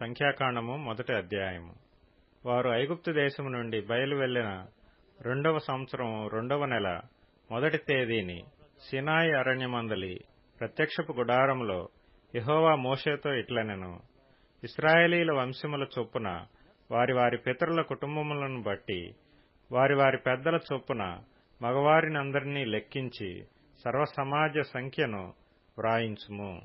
సంఖ్యాకాండము మొదటి అధ్యాయము. వారు ఐగుప్తు దేశము నుండి బయలు వెళ్ళిన రెండవ సంవత్సరం రెండవ నెల మొదటి తేదీని సినాయి అరణ్యమందలి ప్రత్యక్షపు గుడారములో ఇహోవా మోషేతో ఇట్లనెను. ఇస్రాయేలీల వంశముల చొప్పున వారి వారి పితరుల కుటుంబములను బట్టి వారి వారి పెద్దల చొప్పున మగవారినందరినీ లెక్కించి సర్వసమాజ సంఖ్యను వ్రాయించుము.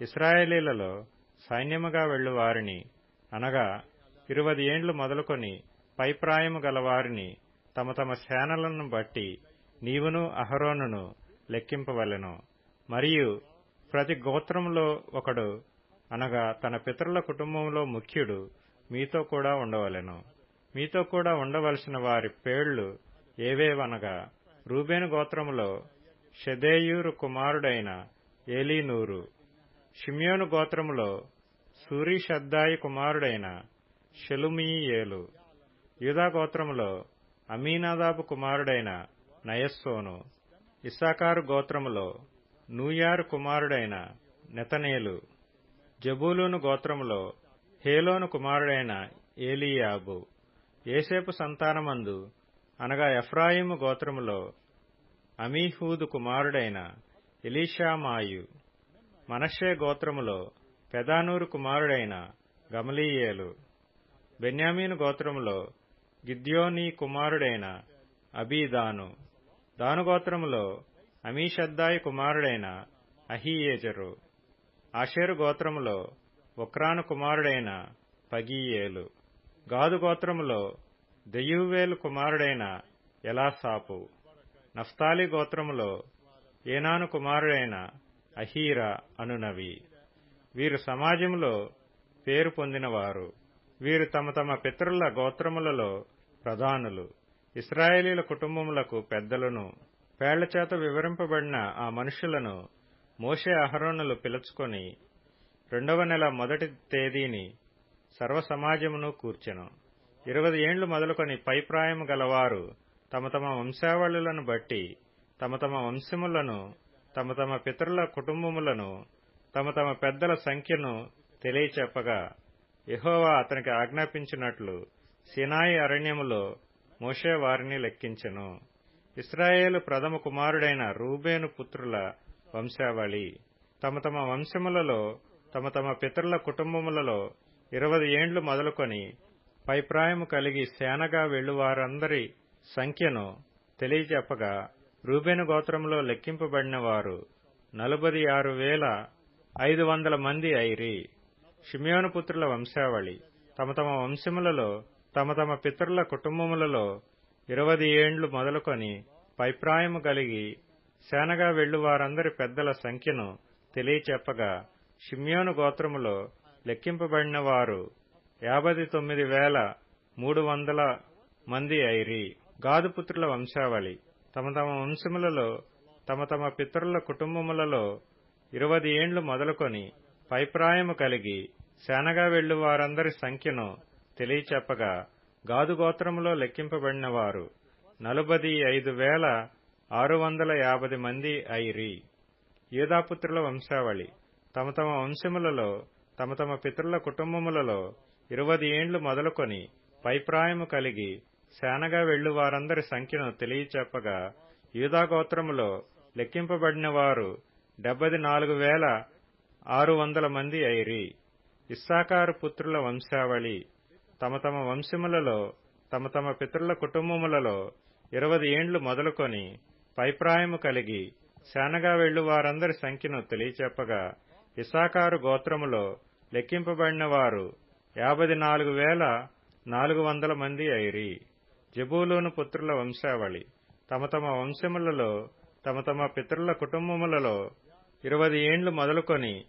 ఇస్రాయేలీలలో సైన్యముగా వెళ్ళు వారిని అనగా ఇరువది ఏండ్లు మొదలుకొని పైప్రాయము గల వారిని తమ తమ సేనలను బట్టి నీవును అహరోనును లెక్కింపవలెను. మరియు ప్రతి గోత్రములో ఒకడు అనగా తన పితరుల కుటుంబంలో ముఖ్యుడు మీతో కూడా ఉండవలెను. మీతో కూడా ఉండవలసిన వారి పేళ్ళు ఏవేవనగా రూబేను గోత్రములో షెదేయూరు కుమారుడైన ఏలీనూరు షిమ్యోను గోత్రములో సూరిషద్దాయి కుమారుడైన షెలుమీయేలు. యూదా గోత్రములో అమీనాదాబు కుమారుడైన నయస్సోను. ఇస్సాకారు గోత్రములో నూయారు కుమారుడైన నెతనేలు. జబూలూను గోత్రములో హేలోను కుమారుడైన ఏలియాబు. ఏసేపు సంతానమందు అనగా ఎఫ్రాయిము గోత్రములో అమీహూదు కుమారుడైన ఎలీషామాయు. మనషే గోత్రములో పెదానూరు కుమారుడైన గమలీయేలు బెన్యామీను గోత్రములో గిద్యోనీ కుమారుడైన అబీదాను దాను గోత్రములో అమీషద్దాయి కుమారుడైన అహీయేజరు ఆషేరు గోత్రములో ఒక్రాను కుమారుడైన పగీయేలు గాదు గోత్రములో దెయూవేలు కుమారుడైన ఎలాసాపు నఫ్తాలి గోత్రములో ఏనాను కుమారుడైన అహీరా అనునవి. వీరు సమాజంలో పేరు పొందినవారు. వీరు తమ తమ పితరుల గోత్రములలో ప్రధానులు. ఇస్రాయేలీల కుటుంబములకు పెద్దలను. పేళ్ళచేత వివరింపబడిన ఆ మనుషులను మోషే అహరోనులు పిలుచుకొని రెండవ నెల మొదటి తేదీని సర్వసమాజమును కూర్చెను. ఇరవై ఏండ్లు మొదలుకొని పైప్రాయము గలవారు తమ తమ వంశావళులను బట్టి తమ తమ వంశములను తమ తమ పితరుల కుటుంబములను తమ తమ పెద్దల సంఖ్యను తెలియచెప్పగా యహోవా అతనికి ఆజ్ఞాపించినట్లు సినాయి అరణ్యములో మోషే వారిని లెక్కించెను. ఇస్రాయేలు ప్రథమ కుమారుడైన రూబేను పుత్రుల వంశావళి. తమ తమ వంశములలో తమ తమ పితరుల కుటుంబములలో ఇరవై ఏండ్లు మొదలుకొని పైప్రాయము కలిగి సేనగా వెళ్ళువారందరి సంఖ్యను తెలియచెప్పగా రూబేను గోత్రంలో లెక్కింపబడిన వారు నలుబది ఆరు వేల ఐదు వందల మంది ఐరి. షిమియోను పుత్రుల వంశావళి. తమ తమ వంశములలో తమ తమ పితరుల కుటుంబములలో ఇరవై ఏండ్లు మొదలుకొని పైప్రాయము కలిగి సేనగా వెళ్ళు వారందరి పెద్దల సంఖ్యను తెలియచెప్పగా షిమ్యోను గోత్రములో లెక్కింపబడిన వారు యాభై తొమ్మిది వేల మూడు వందల మంది ఐరి. గాదుపుత్రుల వంశావళి. తమ తమ వంశములలో తమ తమ పితరుల కుటుంబములలో ఇరవై ఏండ్లు మొదలుకొని పైప్రాయము కలిగి సేనగా వెళ్ళు వారందరి సంఖ్యను తెలియచెప్పగా గాదు గోత్రములో లెక్కింపబడిన వారు నలుబది ఐదు వేల ఆరు వందల యాభై మంది ఐరి. యూదాపుత్రుల వంశావళి. తమ తమ వంశములలో తమ తమ పితరుల కుటుంబములలో ఇరవై ఏండ్లు మొదలుకొని పైప్రాయము కలిగి సేనగా వెళ్ళు వారందరి సంఖ్యను తెలియచెప్పగా యూదాగోత్రములో లెక్కింపబడిన వారు డెబ్బది నాలుగు వేల ఆరు వందల మంది ఐరి ఇస్సాకారు పుత్రుల వంశావళి తమ తమ వంశములలో తమ తమ పితరుల కుటుంబములలో ఇరవై ఏండ్లు మొదలుకొని పైప్రాయము కలిగి శానగా వెళ్ళు వారందరి సంఖ్యను తెలియచెప్పగా ఇసాకారు గోత్రములో లెక్కింపబడిన వారు యాభై నాలుగు వేల నాలుగు వందల మంది ఐరి జబూలోను పుత్రుల వంశావళి తమ తమ వంశములలో తమ తమ పితరుల కుటుంబములలో ఇరవై ఏండ్లు మొదలుకొని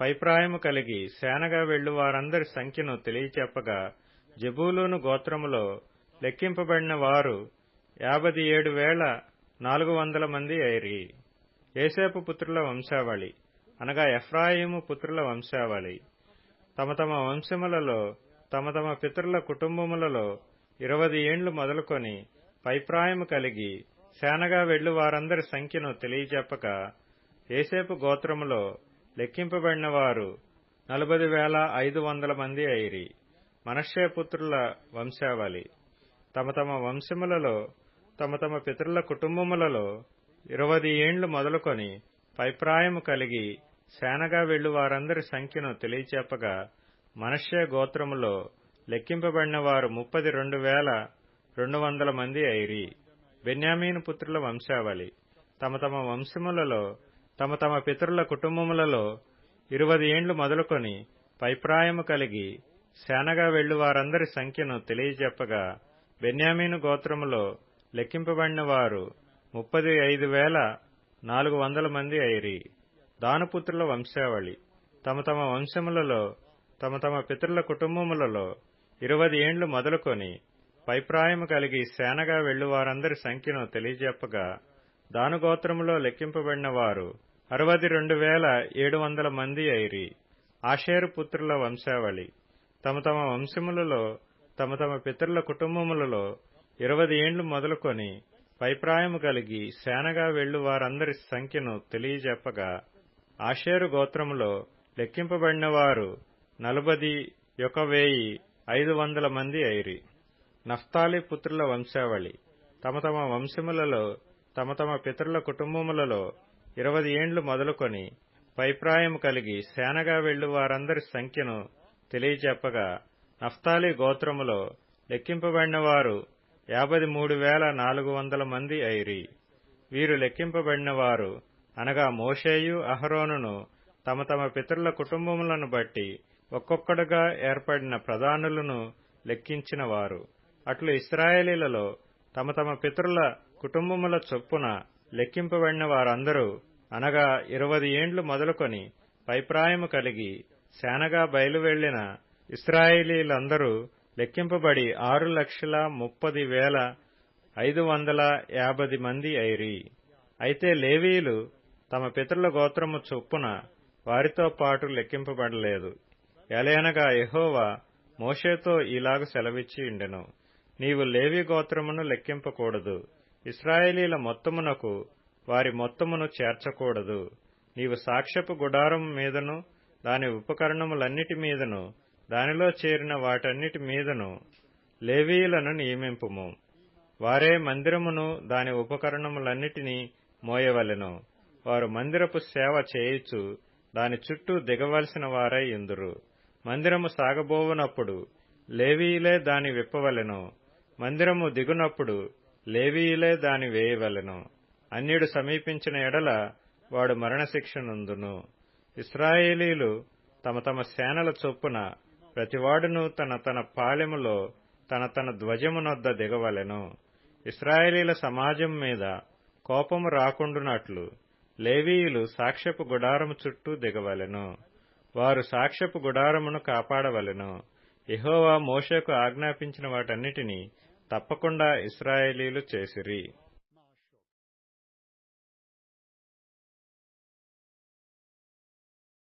పైప్రాయము కలిగి సేనగా వెళ్ళు వారందరి సంఖ్యను తెలియచెప్పగా జబూలూను గోత్రములో లెక్కింపబడిన వారు యాభై ఏడు వేల నాలుగు వందల మంది ఐరి. ఏసేపు పుత్రుల వంశావళి అనగా ఎఫ్రాయిము పుత్రుల వంశావళి. తమ తమ వంశములలో తమ తమ పితరుల కుటుంబములలో ఇరవై ఏండ్లు మొదలుకొని పైప్రాయము కలిగి సేనగా వెళ్ళు వారందరి సంఖ్యను తెలియచెప్పక ఏసేపు గోత్రములో లెక్కింపబడిన వారు నలభై వేల ఐదు వందల మంది అయిరి మనష్షే పుత్రుల వంశావళి. తమ తమ వంశములలో తమ తమ పితరుల కుటుంబములలో ఇరవది ఏండ్లు మొదలుకొని పైప్రాయము కలిగి సేనగా వెళ్ళు వారందరి సంఖ్యను తెలియచెప్పగా మనషే గోత్రములో లెక్కింపబడిన వారు ముప్పది రెండు వేల రెండు వందల మంది అయిరి బెన్యామీను పుత్రుల వంశావళి. తమ తమ వంశములలో తమ తమ పితరుల కుటుంబములలో ఇరవది ఏండ్లు మొదలుకొని పైప్రాయము కలిగి సేనగా వెళ్ళు వారందరి సంఖ్యను తెలియజెప్పగా బెన్యామీను గోత్రములో లెక్కింపబడిన వారు ముప్పది ఐదు వేల నాలుగు వందల మంది అయిరి దానుపుత్రుల వంశావళి. తమ తమ వంశములలో తమ తమ పితరుల కుటుంబములలో ఇరవది ఏండ్లు మొదలుకొని పైప్రాయము కలిగి సేనగా వెళ్ళు వారందరి సంఖ్యను తెలియజెప్పగా దానుగోత్రములో లెక్కింపబడిన వారు అరవది రెండు వేల ఏడు వందల మంది అయిరి ఆషేరు పుత్రుల వంశావళి. తమ తమ వంశములలో తమ తమ పితరుల కుటుంబములలో ఇరవది ఏండ్లు మొదలుకొని పైప్రాయము కలిగి సేనగా వెళ్ళు వారందరి సంఖ్యను తెలియజెప్పగా ఆషేరు గోత్రములో లెక్కింపబడిన వారు నలభది ఒక వెయ్యి ఐదు వందల మంది అయిరి నఫ్తాలి పుత్రుల వంశావళి. తమ తమ వంశములలో తమ తమ పితరుల కుటుంబములలో ఇరవది ఏండ్లు మొదలుకొని పైప్రాయము కలిగి సేనగా వెళ్ళు వారందరి సంఖ్యను తెలియచెప్పగా నఫ్తాలి గోత్రములో లెక్కింపబడిన వారు యాభై మూడు వేల నాలుగు వందల మంది అయిరి వీరు లెక్కింపబడిన వారు అనగా మోషేయు అహరోనును తమ తమ పితరుల కుటుంబములను బట్టి ఒక్కొక్కడుగా ఏర్పడిన ప్రధానులను లెక్కించిన వారు అట్లు ఇస్రాయేలీలలో తమ తమ పితరుల కుటుంబముల చొప్పున లెక్కింపబడిన వారందరూ అనగా ఇరవది ఏండ్లు మొదలుకొని పైప్రాయము కలిగి సేనగా బయలువెళ్ళిన ఇస్రాయేలీలందరూ లెక్కింపబడి ఆరు లక్షల ముప్పది వేల ఐదు వందల యాభై మంది అయిరి అయితే లేవీయులు తమ పితరుల గోత్రము చొప్పున వారితో పాటు లెక్కింపబడలేదు. ఎలయనగా ఎహోవా మోషేతో ఇలాగ సెలవిచ్చి ఉండెను నీవు లేవి గోత్రమును లెక్కింపకూడదు. ఇస్రాయేలీల మొత్తమునకు వారి మొత్తమును చేర్చకూడదు. నీవు సాక్ష్యపు గుడారం మీదను దాని ఉపకరణములన్నిటి మీదను దానిలో చేరిన వాటన్నిటి మీదను లేవీయులను నియమింపుము. వారే మందిరమును దాని ఉపకరణములన్నిటినీ మోయవలెను. వారు మందిరపు సేవ చేయుచు దాని చుట్టూ దిగవలసిన వారై ఇందురు మందిరము సాగబోవునప్పుడు లేవీయులే దాని విప్పవలెను. మందిరము దిగునప్పుడు లేవీయులే దాని వేయవలెను. అన్యుడు సమీపించిన ఎడల వాడు మరణశిక్షనుందును ఇస్రాయేలీలు తమ తమ సేనల చొప్పున ప్రతివాడును తన తన పాలెములో తన తన ధ్వజమునొద్ద దిగవలెను. ఇస్రాయేలీల సమాజం మీద కోపము రాకుండునట్లు లేవీయులు సాక్ష్యపు గుడారము చుట్టూ దిగవలెను. వారు సాక్ష్యపు గుడారమును కాపాడవలెను. ఎహోవా మోషకు ఆజ్ఞాపించిన వాటన్నిటినీ తప్పకుండా ఇస్రాయేలీలు చేసిరి.